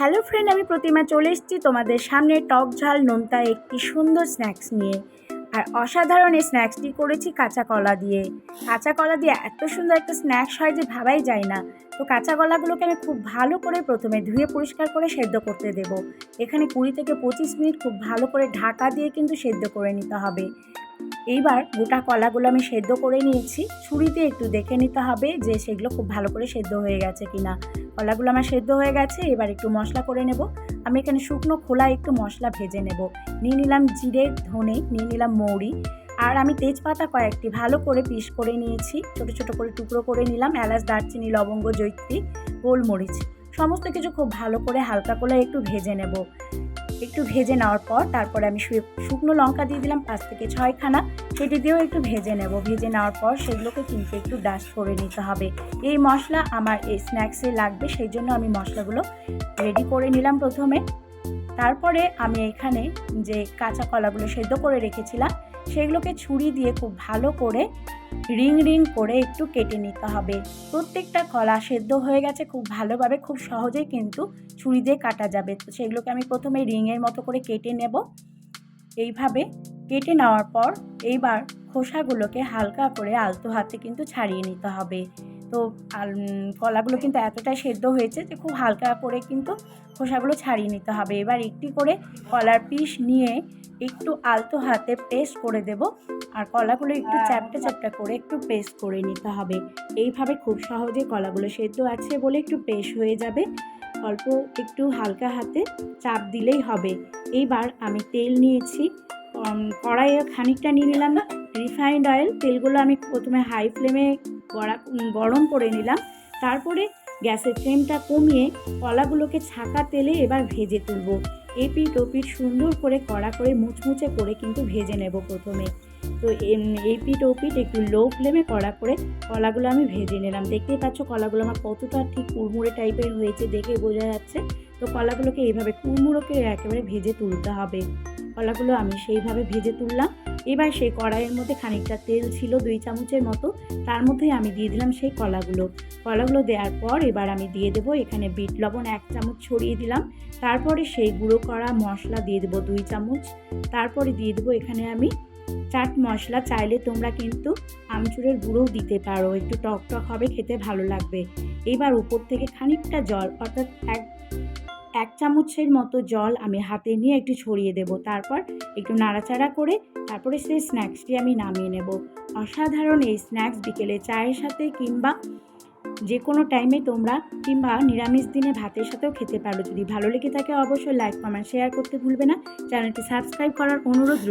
Hello friend, আমি প্রতিমা চলে এসেছি তোমাদের সামনে টক ঝাল নোনতা একটি সুন্দর স্ন্যাক্স নিয়ে। আর অসাধারণ এই স্ন্যাক্সটি করেছি কাঁচা কলা দিয়ে। কাঁচা কলা দিয়ে এত সুন্দর একটা স্ন্যাক্স হয় যে ভাবাই যায় না। তো কাঁচা কলাগুলোকে আমি খুব ভালো করে প্রথমে ধুয়ে পরিষ্কার করে সেদ্ধ করতে দেব। এখানে কুড়ি থেকে পঁচিশ মিনিট খুব ভালো করে ঢাকা দিয়ে কিন্তু সেদ্ধ করে নিতে হবে। এইবার গোটা কলাগুলো আমি সেদ্ধ করে নিয়েছি। ছুরিতে একটু দেখে নিতে হবে যে সেগুলো খুব ভালো করে সেদ্ধ হয়ে গেছে কিনা। কলাগুলো আমার সেদ্ধ হয়ে গেছে, এবার একটু মশলা করে নেব। আমি এখানে শুকনো খোলা একটু মশলা ভেজে নেব। নিয়ে নিলাম জিরে, ধনে, নিয়ে নিলাম মৌরি। আর আমি তেজপাতা কয়েকটি ভালো করে পিস করে নিয়েছি। ছোট ছোট করে টুকরো করে নিলাম এলাচ, দারচিনি, লবঙ্গ, জৈত্রী, গোলমরিচ। সমস্ত কিছু খুব ভালো করে হালকা করে একটু ভেজে নেব। একটু ভেজে নেওয়ার পর তারপরে আমি শুকনো লঙ্কা দিয়ে দিলাম পাঁচ থেকে ছয়খানা। সেটি দিয়েও একটু ভেজে নেব। ভেজে নেওয়ার পর সেগুলোকে কিন্তু একটু ডাস্ট করে নিতে হবে। এই মশলা আমার এই স্ন্যাক্সে লাগবে, সেই জন্য আমি মশলাগুলো রেডি করে নিলাম প্রথমে। তারপরে আমি এখানে যে কাঁচা কলাগুলো সেদ্ধ করে রেখেছিলাম, সেগুলোকে ছুরি দিয়ে খুব ভালো করে রিং রিং করে একটু কেটে নিতে হবে। প্রত্যেকটা কলা সেদ্ধ হয়ে গেছে খুব ভালোভাবে, খুব সহজেই কিন্তু ছুরি দিয়ে কাটা যাবে। তো সেগুলোকে আমি প্রথমে রিংয়ের মতো করে কেটে নেব। এইভাবে কেটে নেওয়ার পর এইবার খোসাগুলোকে হালকা করে আলতো হাতে কিন্তু ছাড়িয়ে নিতে হবে। তো কলাগুলো কিন্তু এতটাই সেদ্ধ হয়েছে যে খুব হালকা করে কিন্তু খোসাগুলো ছাড়িয়ে নিতে হবে। এবার একটি করে কলার পিস নিয়ে একটু আলতো হাতে পেস্ট করে দেব আর কলাগুলো একটু চ্যাপটা চ্যাপটা করে একটু পেস্ট করে নিতে হবে। এইভাবে খুব সহজে কলাগুলো সেদ্ধ আছে বলে একটু পেস্ট হয়ে যাবে। অল্প একটু হালকা হাতে চাপ দিলেই হবে। এইবার আমি তেল নিয়েছি। কড়াইয়ে খানিকটা নিয়ে নিলাম না রিফাইন্ড অয়েল তেলগুলো আমি প্রথমে হাই ফ্লেমে গরম করে নিলাম। তারপরে গ্যাসের ফ্লেমটা কমিয়ে কলাগুলোকে ছাকা তেলে এবার ভেজে তুলব। এপিট ওপিট সুন্দর করে কড়া করে মুচমুচে করে কিন্তু ভেজে নেব প্রথমে। তো এম- এই পিঠ ও পিঠ একটু লো ফ্লেমে কড়া করে কলাগুলো আমি ভেজে নিলাম। দেখতেই পাচ্ছ কলাগুলো আমার কতটা ঠিক কুড়মুড়ে টাইপের হয়েছে দেখে বোঝা যাচ্ছে। তো কলাগুলোকে এইভাবে কুড়মুড়োকে একেবারে ভেজে তুলতে হবে। কলাগুলো আমি সেইভাবে ভেজে তুললাম। এবার সেই কড়াইয়ের মধ্যে খানিকটা তেল ছিল, দুই চামচের মতো। তার মধ্যেই আমি দিয়ে দিলাম সেই কলাগুলো। কলাগুলো দেওয়ার পর এবার আমি দিয়ে দেবো এখানে বিট লবণ এক চামচ ছড়িয়ে দিলাম। তারপরে সেই গুঁড়ো করা মশলা দিয়ে দেবো দুই চামচ। তারপরে দিয়ে দেবো এখানে আমি চাট মশলা। চাইলে তোমরা কিন্তু আমচুরের গুঁড়োও দিতে পারো। একটু টক টক হবে, খেতে ভালো লাগবে। এবার উপর থেকে খানিকটা জল, অর্থাৎ এক এক চামচের মতো জল আমি হাতে নিয়ে একটু ছড়িয়ে দেব। তারপর একটু নাড়াচাড়া করে তারপরে সেই স্ন্যাক্সটি আমি নামিয়ে নেব। অসাধারণ এই স্ন্যাক্স বিকেলে চায়ের সাথে কিংবা যে কোনো টাইমে তোমরা কিংবা নিরামিষ দিনে ভাতের সাথেও খেতে পারো। যদি ভালো লেগে থাকে, অবশ্যই লাইক কমেন্ট শেয়ার করতে ভুলবে না। চ্যানেলটি সাবস্ক্রাইব করার অনুরোধ